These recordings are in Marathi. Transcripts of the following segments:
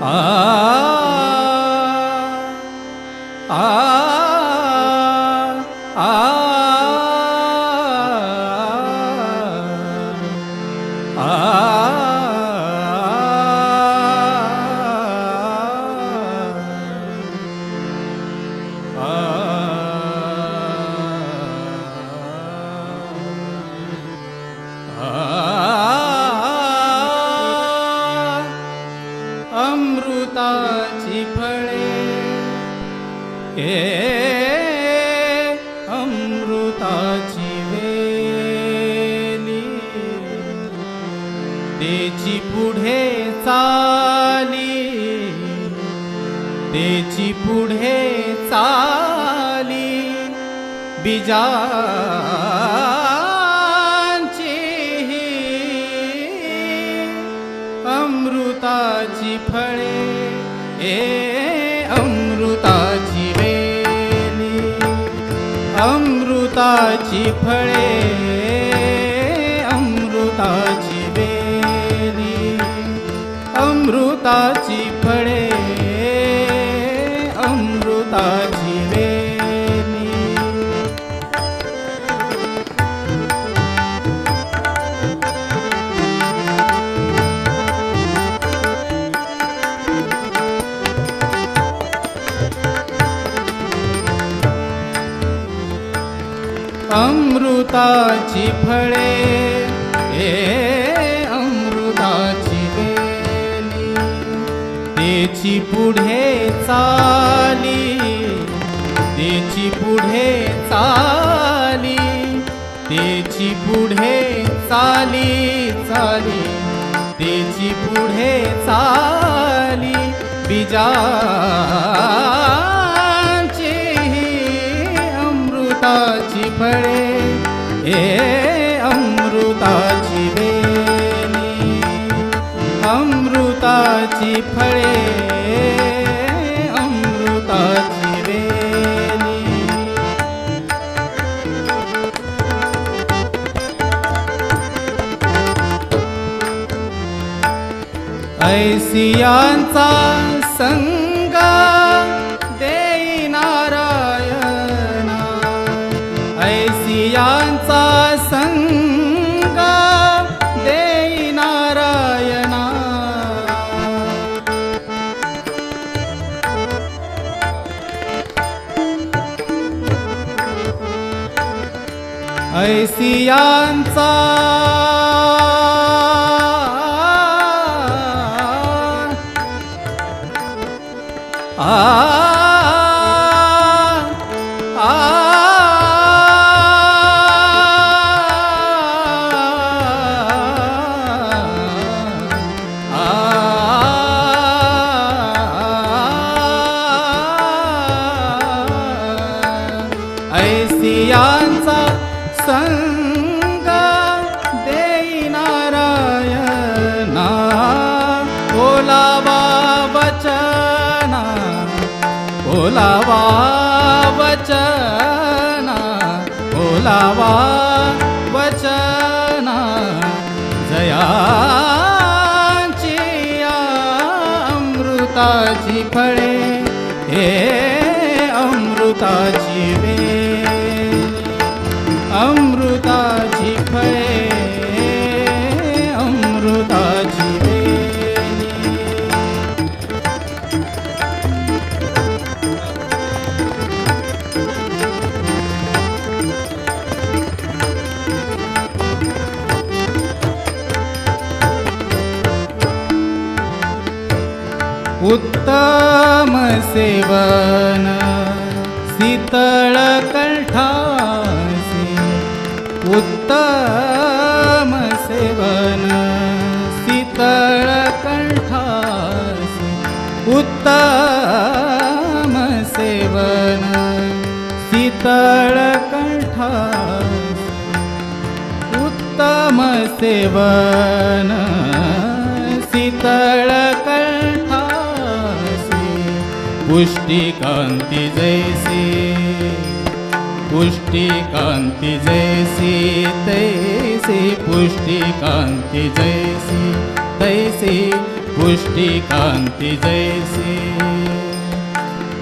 आ आ तेची पुढे चाली. तेची पुढे चाली. बिजा अमृताची फळे. ए अमृताची वेली. अमृताची फळे. अमृताची फळे अमृताची वेली अमृताची फळे ए देची पुढे चाली देची पुढे चाली देची पुढे चाली चाली देची पुढे चाली बीजांची अमृताची फळे ए अमृताची अमृताची फळे अमृताची वेली. ऐसियांचा संग ऐसियांचा आ बोलावा वचना बोलावा वचना जयाची अमृताची फळे हे अमृताची वे अमृताची उत्तम सेवन। शीतळ कंठासी। उत्तम सेवन। शीतळ कंठासी। उत्तम सेवन। शीतळ कंठासी। उत्तम सेवन। पुष्टी कांती जैसी पुष्टी कांती जैसी तैसी पुष्टी कांती जैसी तैसी पुष्टिकांती जैसी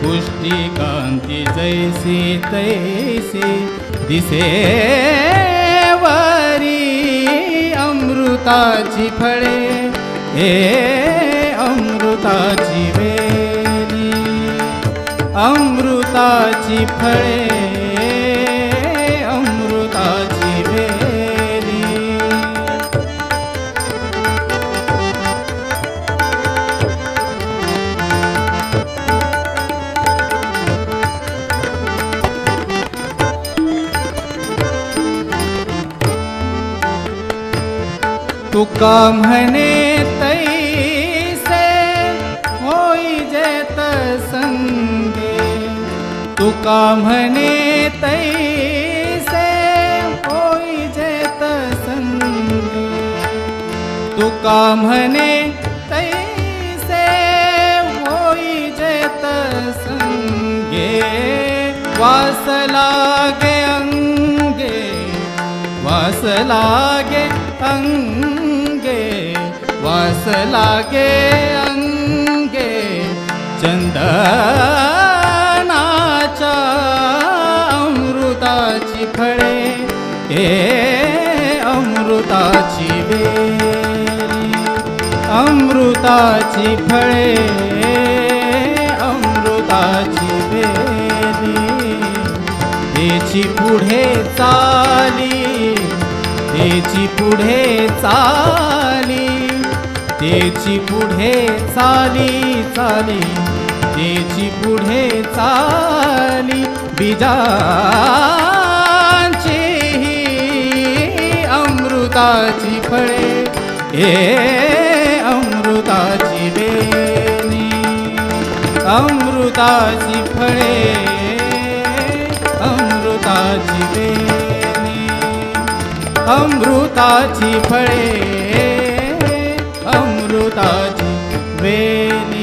पुष्टिकांती जैसी तैसी दिसे वारी अमृताची फळे हे अमृताची अमृताची फळे अमृताची वेली तुका म्हणे કામને તૈસે કોઈ જેત સંગ તું કામને તૈસે કોઈ જેત સંગે વાસ લાગે અંગે વાસ લાગે અંગે વાસ લાગે અંગે ચંદા हे अमृताची बेली अमृताची फळे अमृताची बेली तेची पुढे चाली तेची पुढे चाली तेची पुढे चाली चाली. तेची पुढे चाली बिजा अमृताची फळे हे अमृताची बेनी अमृताची फळे अमृताची बेनी अमृताची फळे अमृताची वेणी.